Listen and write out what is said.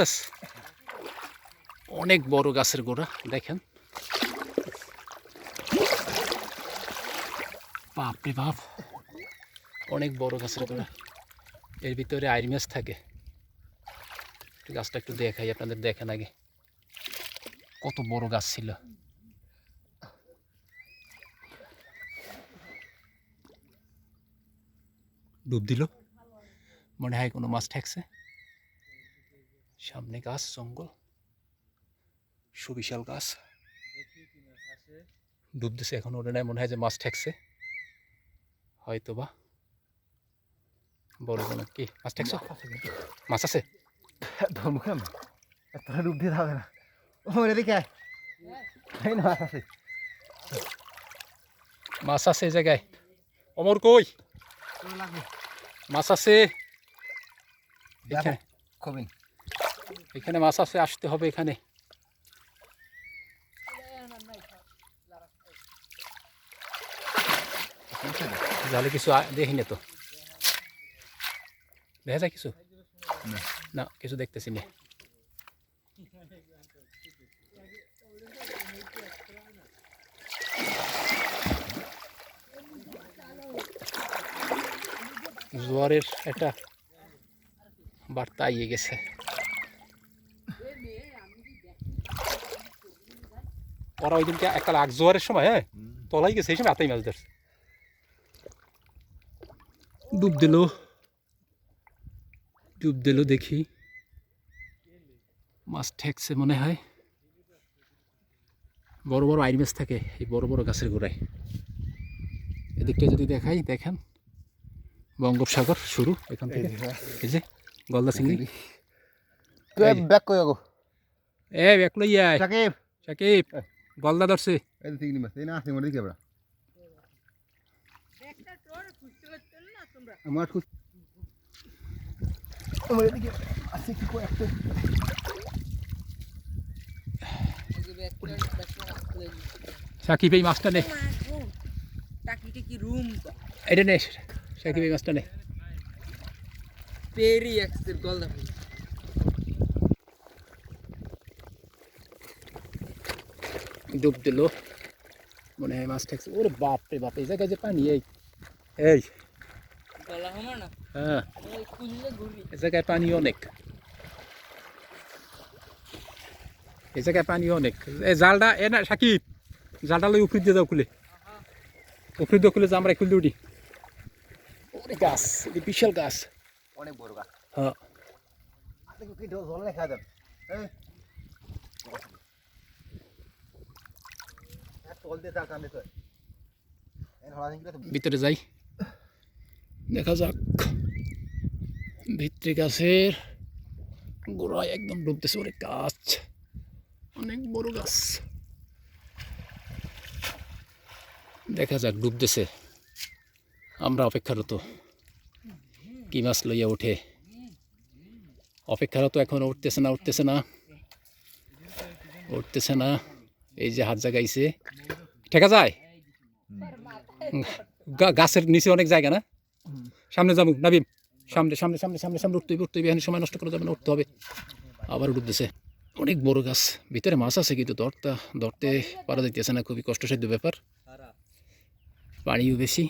আছে অনেক বড় গাছের গোড়া, দেখেন। বাপরে বাপ। অনেক বড় গাছের গোড়া। এর ভিতরে আইর থাকে। গাছটা একটু দেখাই, আপনাদের দেখেন আগে। কত বড় গাছ ছিল। ডুব দিল? মনে হয় কোনো মাছ ঠেকছে। সামনে গাছ জঙ্গল সুবিশাল গাছ। ডুব দিছে এখন ওটা নাই মনে হয় যে মাছ ঠেকছে। হয়তো বা বড় কোনো কি মাছ ঠেকছো? মাছ আছে তোরা ডুব দিয়ে যাবে না। ও এদিকে আয়। এই না আছে। মাছ আছে এই জায়গায়। অমর কই? মাছ আছে। এখানে। কবিন। এখানে মাছ আছে আসতে হবে এখানে। জালে কিছু দেখি না তো। দেখা যায় কিছু? না। না কিছু দেখতেছি না। জোয়ারের একটা বার্তা আইয়ে গেছে। ওরা ওই দিনকে একটা লাখ জোয়ারের সময় হ্যাঁ? তলাই গেছে এই সময় এতই মাছ ধরছে। ডুব দিল। ডুব দিল দেখি। মাছ ঠেকছে মনে হয়। বড় বড় আইন মাছ থাকে এই বড় বড় গাছের গোড়ায়। এদিকটা যদি দেখাই দেখেন। বঙ্গোপসাগর শুরু এখান থেকে। এই যে। গলদা চিংড়ি। ব্যাক কই আগো এ এক লই আয়। সাকিব। সাকিব গলদা ধরছে। এই তিন মাস এই না আছে মরে দিকে বড় আমার খুশ আমার এদিকে আছে কি কই একটা? সাকিব এই মাছটা নে। কি রুম? এটা নে সাকিব এই মাছটা নে। পেরি এক্সের গলদা ডুব দিল। মনে হয় মাছ ঠেকছে। ওরে বাপ রে বাপ এই জায়গায় যে পানি এই। এই। হ্যাঁ। এই জায়গায় পানি অনেক। এই জায়গায় পানি অনেক। এই জালটা এ না সাকিব জালটা লই উপরে দিয়ে যাও খুলে। উপরে দিয়ে খুলে আমরা খুলে উঠি। ওরে গাছ বিশাল গাছ। অনেক বড় গাছ। হ্যাঁ। কি জল নিলে তো ভিতরে যাই। দেখা যাক। ভিতরে গাছের গোড়ায় একদম ডুবতেছে ওরে গাছ। অনেক বড় গাছ। দেখা যাক ডুবতেছে। আমরা অপেক্ষারত। কি মাছ লইয়া ওঠে অপেক্ষারত এখন উঠতেছে না উঠতেছে না। উঠতেছে না। এই যে হাত জাগাইছে। ঠেকা যায়? গাছের নিচে অনেক জায়গা না? সামনে যাব নাবিম। সামনে সামনে সামনে সামনে সামনে উঠতে উঠতে এখানে সময় নষ্ট করা যাবে না, উঠতে হবে। আবার উঠতেছে। অনেক বড় গাছ। ভিতরে মাছ আছে কিন্তু ধরতে ধরতে পারা যাইতেছে না। খুবই কষ্টসাধ্য ব্যাপার। পানিও বেশি।